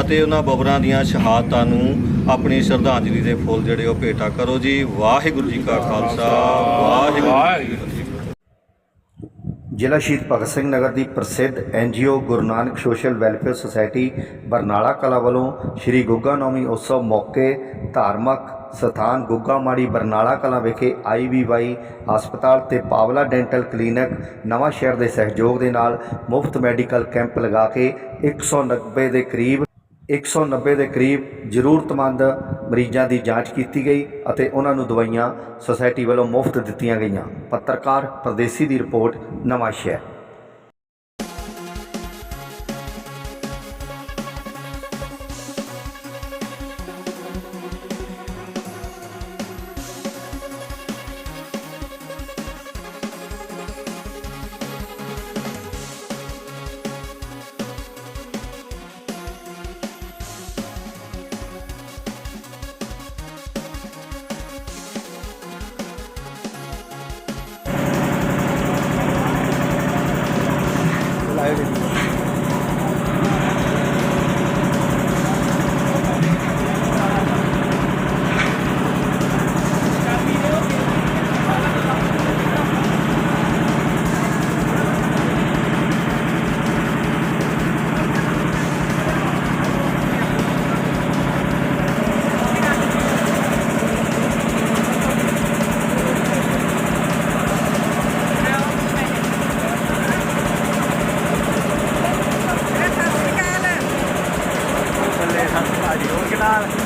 ਅਤੇ ਉਹਨਾਂ ਬਬਰਾਂ ਦੀਆਂ ਸ਼ਹਾਦਤਾਂ ਨੂੰ ਆਪਣੀ ਸ਼ਰਧਾਂਜਲੀ ਦੇ ਫੁੱਲ ਜਿਹੜੇ ਉਹ ਭੇਟਾ ਕਰੋ ਜੀ। ਵਾਹਿਗੁਰੂ ਜੀ ਕਾ ਖਾਲਸਾ। ਵਾਹਿਗੁਰੂ ਜੀ ਕੀ ਫਤਿਹ। ਜ਼ਿਲ੍ਹਾ ਸ਼ਹੀਦ ਭਗਤ ਸਿੰਘ ਨਗਰ ਦੀ ਪ੍ਰਸਿੱਧ NGO Guru Nanak social welfare society Barnala Kalan ਵੱਲੋਂ ਸ਼੍ਰੀ ਗੁੱਗਾ ਨੌਮੀ ਉਤਸਵ ਮੌਕੇ ਧਾਰਮਿਕ ਸਥਾਨ ਗੁੱਗਾ ਮਾੜੀ ਬਰਨਾਲਾ ਕਲਾ ਵਿਖੇ ਆਈਵੀਵਾਈ ਹਸਪਤਾਲ ਤੇ ਪਾਵਲਾ ਡੈਂਟਲ ਕਲੀਨਿਕ ਨਵਾਂ ਸ਼ਹਿਰ ਦੇ ਸਹਿਯੋਗ ਦੇ ਨਾਲ ਮੁਫਤ ਮੈਡੀਕਲ ਕੈਂਪ ਲਗਾ ਕੇ 190 ਦੇ ਕਰੀਬ 190 ਦੇ ਕਰੀਬ ਜ਼ਰੂਰਤਮੰਦ ਮਰੀਜ਼ਾਂ ਦੀ ਜਾਂਚ ਕੀਤੀ ਗਈ ਅਤੇ ਉਹਨਾਂ ਨੂੰ ਦਵਾਈਆਂ ਸੁਸਾਇਟੀ ਵੱਲੋਂ ਮੁਫਤ ਦਿੱਤੀਆਂ ਗਈਆਂ। ਪੱਤਰਕਾਰ ਪ੍ਰਦੇਸੀ ਦੀ ਰਿਪੋਰਟ ਨਵਾਂ ਸ਼ਹਿਰ Sal.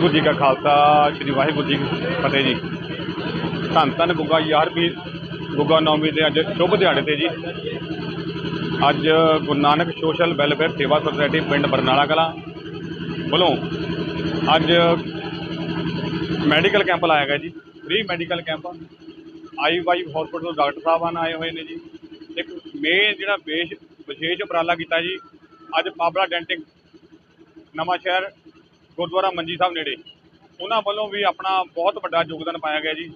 ਵਾਹਿਗੁਰੂ ਜੀ ਕਾ ਖਾਲਸਾ, ਸ੍ਰੀ ਵਾਹਿਗੁਰੂ ਜੀ ਕੀ ਫਤਿਹ ਜੀ। ਧੰਨ ਧੰਨ ਗੁੱਗਾ ਯਾਰਵੀਰ ਗੁੱਗਾ ਨੌਵੀਂ ਦੇ ਅੱਜ ਸ਼ੁਭ ਦਿਹਾੜੇ ਤੇ ਜੀ। ਅੱਜ ਗੁਰੂ ਨਾਨਕ ਸੋਸ਼ਲ ਵੈਲਫੇਅਰ ਸੇਵਾ ਸੁਸਾਇਟੀ ਪਿੰਡ ਬਰਨਾਲਾ ਕਲਾਂ ਵੱਲੋਂ ਅੱਜ ਮੈਡੀਕਲ ਕੈਂਪ ਲਾਇਆ ਗਿਆ ਜੀ। Free medical camp. I Y hospital doctor ਸਾਹਿਬਾਨ ਆਏ ਹੋਏ ਨੇ ਜੀ। ਇੱਕ ਮੇਨ ਜਿਹੜਾ ਵਿਸ਼ੇਸ਼ ਵਿਸ਼ੇਸ਼ ਉਪਰਾਲਾ ਕੀਤਾ ਜੀ। ਅੱਜ ਪਾਬਲਾ ਡੈਂਟਿੰਗ ਨਵਾਂ ਸ਼ਹਿਰ ਗੁਰਦੁਆਰਾ ਮੰਜੀ ਸਾਹਿਬ ਨੇੜੇ। ਉਹਨਾਂ ਵੱਲੋਂ ਵੀ ਆਪਣਾ ਬਹੁਤ ਵੱਡਾ ਯੋਗਦਾਨ ਪਾਇਆ ਗਿਆ ਜੀ।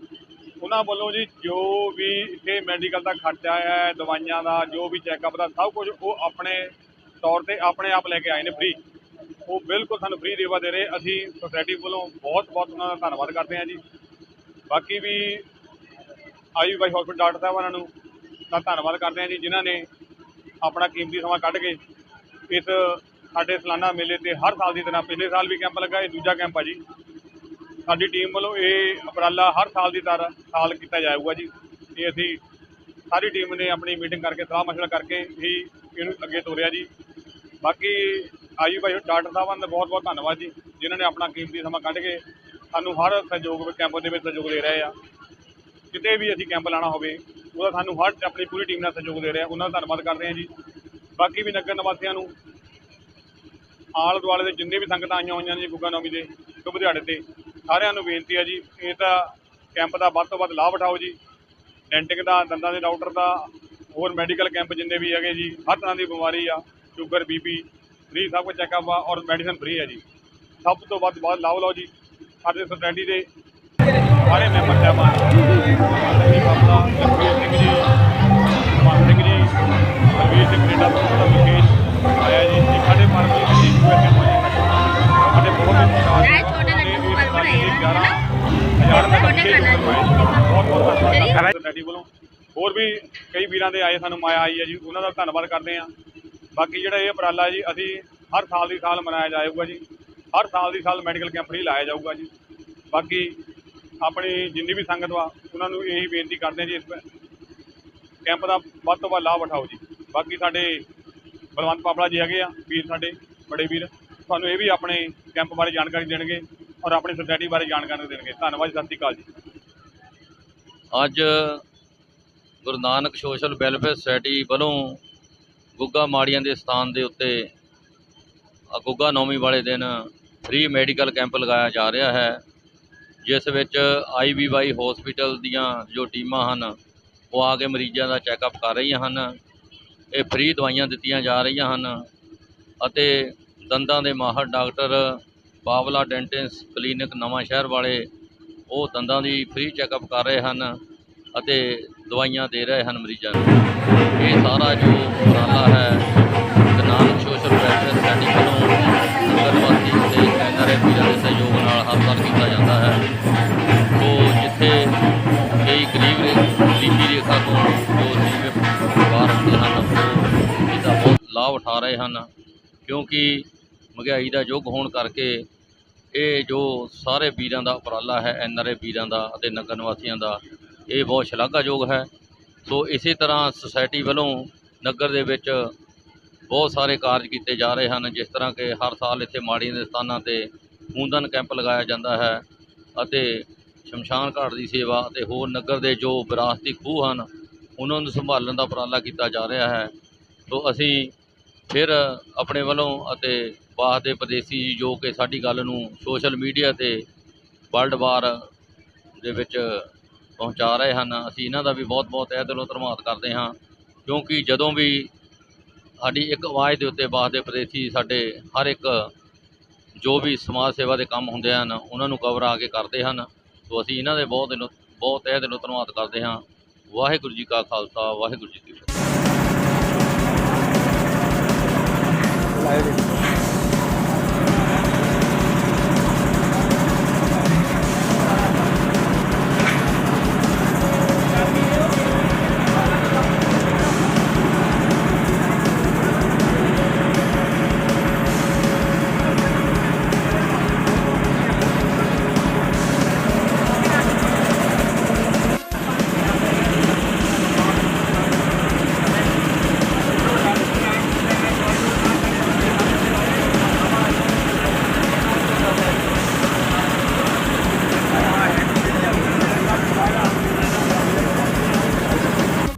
ਉਹਨਾਂ ਵੱਲੋਂ ਜੀ ਜੋ ਵੀ ਇੱਥੇ ਮੈਡੀਕਲ ਦਾ ਖਰਚਾ ਹੈ, ਦਵਾਈਆਂ ਦਾ, ਜੋ ਵੀ ਚੈੱਕਅਪ ਦਾ, ਸਭ ਕੁਝ ਉਹ ਆਪਣੇ ਤੌਰ ਤੇ ਆਪਣੇ ਆਪ ਲੈ ਕੇ ਆਏ ਨੇ ਫ੍ਰੀ ਉਹ ਬਿਲਕੁਲ ਸਾਨੂੰ ਫ੍ਰੀ ਦੇਵਾ ਦੇ ਰਹੇ। ਅਸੀਂ ਸੋਸਾਇਟੀ ਵੱਲੋਂ ਬਹੁਤ ਬਹੁਤ ਉਹਨਾਂ ਦਾ ਧੰਨਵਾਦ ਕਰਦੇ ਹਾਂ ਜੀ। ਬਾਕੀ ਵੀ ਆਈ ਵਾਈ ਹਸਪੀਟਲ ਡਾਕਟਰ ਸਾਹਿਬਾਨਾਂ ਨੂੰ ਦਾ ਧੰਨਵਾਦ ਕਰਦੇ ਹਾਂ ਜੀ, ਜਿਨ੍ਹਾਂ ਨੇ ਆਪਣਾ ਕੀਮਤੀ ਸਮਾਂ ਕੱਢ ਕੇ ਇਸ ਸਾਡੇ ਸਾਲਾਨਾ ਮੇਲੇ ਤੇ ਹਰ ਸਾਲ ਦੀ ਤਰ੍ਹਾਂ ਪਿਛਲੇ ਸਾਲ ਵੀ ਕੈਂਪ ਲੱਗਾ, ਇਹ ਦੂਜਾ ਕੈਂਪ ਆ ਜੀ। ਸਾਡੀ ਟੀਮ ਵੱਲੋਂ ਇਹ ਉਪਰਾਲਾ ਹਰ ਸਾਲ ਦੀ ਤਰ੍ਹਾਂ ਸਾਲ ਕੀਤਾ ਜਾਊਗਾ ਜੀ। ਇਹ ਅਸੀਂ ਸਾਰੀ ਟੀਮ ਨੇ ਆਪਣੀ ਮੀਟਿੰਗ ਕਰਕੇ, ਸਲਾਹ ਮਸ਼ਵਰਾ ਕਰਕੇ ਹੀ ਇਹਨੂੰ ਅੱਗੇ ਤੋਰਿਆ ਜੀ। ਬਾਕੀ ਆਈ ਭਾਈ ਡਾਕਟਰ ਸਾਹਿਬਾਨ ਦਾ ਬਹੁਤ ਬਹੁਤ ਧੰਨਵਾਦ ਜੀ, ਜਿਨ੍ਹਾਂ ਨੇ ਆਪਣਾ ਕੀਮਤੀ ਸਮਾਂ ਕੱਢ ਕੇ ਸਾਨੂੰ ਹਰ ਸਹਿਯੋਗ ਕੈਂਪ ਦੇ ਵਿੱਚ ਸਹਿਯੋਗ ਦੇ ਰਹੇ ਆ। ਕਿਤੇ ਵੀ ਅਸੀਂ ਕੈਂਪ ਲਾਣਾ ਹੋਵੇ, ਉਹਦਾ ਸਾਨੂੰ ਹਰ ਆਪਣੀ ਪੂਰੀ ਟੀਮ ਨਾਲ ਸਹਿਯੋਗ ਦੇ ਰਿਹਾ ਉਹਨਾਂ ਦਾ ਧੰਨਵਾਦ ਕਰਦੇ ਹਾਂ ਜੀ। ਬਾਕੀ ਵੀ ਨਗਰ ਨਿਵਾਸੀਆਂ ਨੂੰ ਆਲੇ ਦੁਆਲੇ ਦੇ ਜਿੰਨੇ ਵੀ ਸੰਗਤਾਂ ਆਈਆਂ ਹੋਈਆਂ ਨੇ ਜੀ ਗੁੱਗਾ ਨੌਮੀ ਦੇ, ਸ਼ੁਭ ਦਿਹਾੜੇ ਤੇ, ਸਾਰਿਆਂ ਨੂੰ ਬੇਨਤੀ ਹੈ ਜੀ, ਇਹ ਤਾਂ ਕੈਂਪ ਦਾ ਵੱਧ ਤੋਂ ਵੱਧ ਲਾਭ ਉਠਾਓ ਜੀ। ਡੈਂਟਿੰਗ ਦਾ, ਦੰਦਾਂ ਦੇ ਡਾਕਟਰ ਦਾ, ਹੋਰ ਮੈਡੀਕਲ ਕੈਂਪ ਜਿੰਨੇ ਵੀ ਹੈਗੇ ਜੀ, ਹਰ ਤਰ੍ਹਾਂ ਦੀ ਬਿਮਾਰੀ ਆ ਸ਼ੂਗਰ ਬੀਪੀ ਫ੍ਰੀ ਸਭ ਕੁਝ ਚੈੱਕਅਪ ਆ ਔਰ ਮੈਡੀਸਨ ਫ੍ਰੀ ਹੈ ਜੀ। ਸਭ ਤੋਂ ਵੱਧ ਵੱਧ ਲਾਭ ਲਓ ਜੀ, ਸਾਡੇ ਸੋਸਾਇਟੀ ਦੇ ਸਾਰੇ ਮੈਂਬਰ ਸਾਹਿਬਾਨ। ਜੀ ਬਾਬਾ ਲਖਵੀਰ ਸਿੰਘ ਜੀ ਸੋਸਾਇਟੀ ਵੱਲੋਂ। ਹੋਰ ਵੀ ਕਈ ਵੀਰਾਂ ਦੇ ਆਏ, ਸਾਨੂੰ ਮਾਇਆ ਆਈ ਹੈ ਜੀ, ਉਹਨਾਂ ਦਾ ਧੰਨਵਾਦ ਕਰਦੇ ਹਾਂ। ਬਾਕੀ ਜਿਹੜਾ ਇਹ ਉਪਰਾਲਾ ਜੀ, ਅਸੀਂ ਹਰ ਸਾਲ ਦੀ ਸਾਲ ਮਨਾਇਆ ਜਾਊਗਾ ਜੀ। ਹਰ ਸਾਲ ਦੀ ਸਾਲ ਮੈਡੀਕਲ ਕੈਂਪ ਹੀ ਲਾਇਆ ਜਾਊਗਾ ਜੀ। ਬਾਕੀ ਆਪਣੀ ਜਿੰਨੀ ਵੀ ਸੰਗਤ ਵਾ, ਉਹਨਾਂ ਨੂੰ ਇਹੀ ਬੇਨਤੀ ਕਰਦੇ ਹਾਂ ਜੀ, ਇਸ ਕੈਂਪ ਦਾ ਵੱਧ ਤੋਂ ਵੱਧ ਲਾਭ ਉਠਾਓ ਜੀ। ਬਾਕੀ ਸਾਡੇ ਬਲਵੰਤ ਪਾਪੜਾ ਜੀ ਹੈਗੇ ਆ, ਵੀਰ ਸਾਡੇ, ਬੜੇ ਵੀਰ। ਤੁਹਾਨੂੰ ਇਹ ਵੀ ਆਪਣੇ ਕੈਂਪ ਬਾਰੇ ਜਾਣਕਾਰੀ ਦੇਣਗੇ ਔਰ ਆਪਣੀ ਸੋਸਾਇਟੀ ਬਾਰੇ ਜਾਣਕਾਰੀ ਦੇਣਗੇ। ਧੰਨਵਾਦ ਸਤਿ ਸ਼੍ਰੀ ਅਕਾਲ ਜੀ। ਅੱਜ Guru Nanak social welfare society ਵੱਲੋਂ ਗੁੱਗਾ ਮਾੜੀਆਂ ਦੇ ਸਥਾਨ ਦੇ ਉੱਤੇ ਗੁੱਗਾ ਨੌਮੀ ਵਾਲੇ ਦਿਨ ਫ੍ਰੀ ਮੈਡੀਕਲ ਕੈਂਪ ਲਗਾਇਆ ਜਾ ਰਿਹਾ ਹੈ, ਜਿਸ ਵਿੱਚ ਆਈਵੀਵਾਈ ਹਸਪੀਟਲ ਦੀਆਂ ਜੋ ਟੀਮਾਂ ਹਨ, ਉਹ ਆ ਕੇ ਮਰੀਜ਼ਾਂ ਦਾ ਚੈੱਕਅਪ ਕਰ ਰਹੀਆਂ ਹਨ। ਇਹ ਫ੍ਰੀ ਦਵਾਈਆਂ ਦਿੱਤੀਆਂ ਜਾ ਰਹੀਆਂ ਹਨ ਅਤੇ ਦੰਦਾਂ ਦੇ ਮਾਹਰ ਡਾਕਟਰ ਬਾਵਲਾ ਡੈਂਟਿਸ ਕਲੀਨਿਕ ਨਵਾਂ ਸ਼ਹਿਰ ਵਾਲੇ ਉਹ ਦੰਦਾਂ ਦੀ ਫ੍ਰੀ ਚੈੱਕਅਪ ਕਰ ਰਹੇ ਹਨ ਅਤੇ ਦਵਾਈਆਂ ਦੇ ਰਹੇ ਹਨ ਮਰੀਜ਼ਾਂ ਨੂੰ। ਇਹ ਸਾਰਾ ਜੋ ਉਪਰਾਲਾ ਹੈ ਨਾਨਕ ਸੋਸ਼ਲ ਵੈਲਫੇਅਰ ਸੋਸਾਇਟੀ ਵੱਲੋਂ ਨਗਰ ਤੇ ਐਨਆਰਆਈ ਦੇ ਸਹਿਯੋਗ ਨਾਲ ਹਰ ਸਾਲ ਕੀਤਾ ਜਾਂਦਾ ਹੈ। ਸੋ ਜਿੱਥੇ ਕਈ ਗਰੀਬ ਰੇ- ਗਰੀਬੀ ਰੇਖਾ ਤੋਂ ਜੋ ਗਰੀਬ ਪਰਿਵਾਰ ਹੁੰਦੇ ਹਨ, ਉਹ ਇਹਦਾ ਬਹੁਤ ਲਾਭ ਉਠਾ ਰਹੇ ਹਨ। ਕਿਉਂਕਿ ਮਹਿੰਗਾਈ ਦਾ ਯੁੱਗ ਹੋਣ ਕਰਕੇ ਇਹ ਜੋ ਸਾਰੇ ਵੀਰਾਂ ਦਾ ਉਪਰਾਲਾ ਹੈ ਐੱਨ ਆਰ ਏ ਵੀਰਾਂ ਦਾ ਅਤੇ ਨਗਰ ਨਿਵਾਸੀਆਂ ਦਾ, ਇਹ ਬਹੁਤ ਸ਼ਲਾਘਾਯੋਗ ਹੈ। ਸੋ ਇਸੇ ਤਰ੍ਹਾਂ ਸੁਸਾਇਟੀ ਵੱਲੋਂ ਨਗਰ ਦੇ ਵਿੱਚ ਬਹੁਤ ਸਾਰੇ ਕਾਰਜ ਕੀਤੇ ਜਾ ਰਹੇ ਹਨ, ਜਿਸ ਤਰ੍ਹਾਂ ਕਿ ਹਰ ਸਾਲ ਇੱਥੇ ਮਾੜੀਆਂ ਦੇ ਸਥਾਨਾਂ ਤੇ ਖੂਨਦਾਨ ਕੈਂਪ ਲਗਾਇਆ ਜਾਂਦਾ ਹੈ ਅਤੇ ਸ਼ਮਸ਼ਾਨ ਘਾਟ ਦੀ ਸੇਵਾ ਅਤੇ ਹੋਰ ਨਗਰ ਦੇ ਜੋ ਵਿਰਾਸਤੀ ਖੂਹ ਹਨ, ਉਹਨਾਂ ਨੂੰ ਸੰਭਾਲਣ ਦਾ ਉਪਰਾਲਾ ਕੀਤਾ ਜਾ ਰਿਹਾ ਹੈ। ਸੋ ਅਸੀਂ ਫਿਰ ਆਪਣੇ ਵੱਲੋਂ ਅਤੇ ਬਾਹ ਦੇ ਪ੍ਰਦੇਸੀ ਜੀ ਜੋ ਕਿ ਸਾਡੀ ਗੱਲ ਨੂੰ ਸੋਸ਼ਲ ਮੀਡੀਆ ਤੇ ਵਰਲਡ ਵਾਰ ਦੇ ਵਿੱਚ ਪਹੁੰਚਾ ਰਹੇ ਹਨ, ਅਸੀਂ ਇਹਨਾਂ ਦਾ ਵੀ ਬਹੁਤ ਬਹੁਤ ਤਹਿ ਦਿਲੋਂ ਧੰਨਵਾਦ ਕਰਦੇ ਹਾਂ। ਕਿਉਂਕਿ ਜਦੋਂ ਵੀ ਸਾਡੀ ਇੱਕ ਆਵਾਜ਼ ਦੇ ਉੱਤੇ ਬਾਹ ਦੇ ਪ੍ਰਦੇਸੀ ਸਾਡੇ ਹਰ ਇੱਕ ਜੋ ਵੀ ਸਮਾਜ ਸੇਵਾ ਦੇ ਕੰਮ ਹੁੰਦੇ ਹਨ, ਉਹਨਾਂ ਨੂੰ ਕਵਰ ਆ ਕੇ ਕਰਦੇ ਹਨ। ਸੋ ਅਸੀਂ ਇਹਨਾਂ ਦੇ ਬਹੁਤ ਦਿਲੋਂ, ਬਹੁਤ ਤਹਿ ਦਿਲੋਂ ਧੰਨਵਾਦ ਕਰਦੇ ਹਾਂ। ਵਾਹਿਗੁਰੂ ਜੀ ਕਾ ਖਾਲਸਾ, ਵਾਹਿਗੁਰੂ ਜੀ ਕੀ ਫਤਿਹ।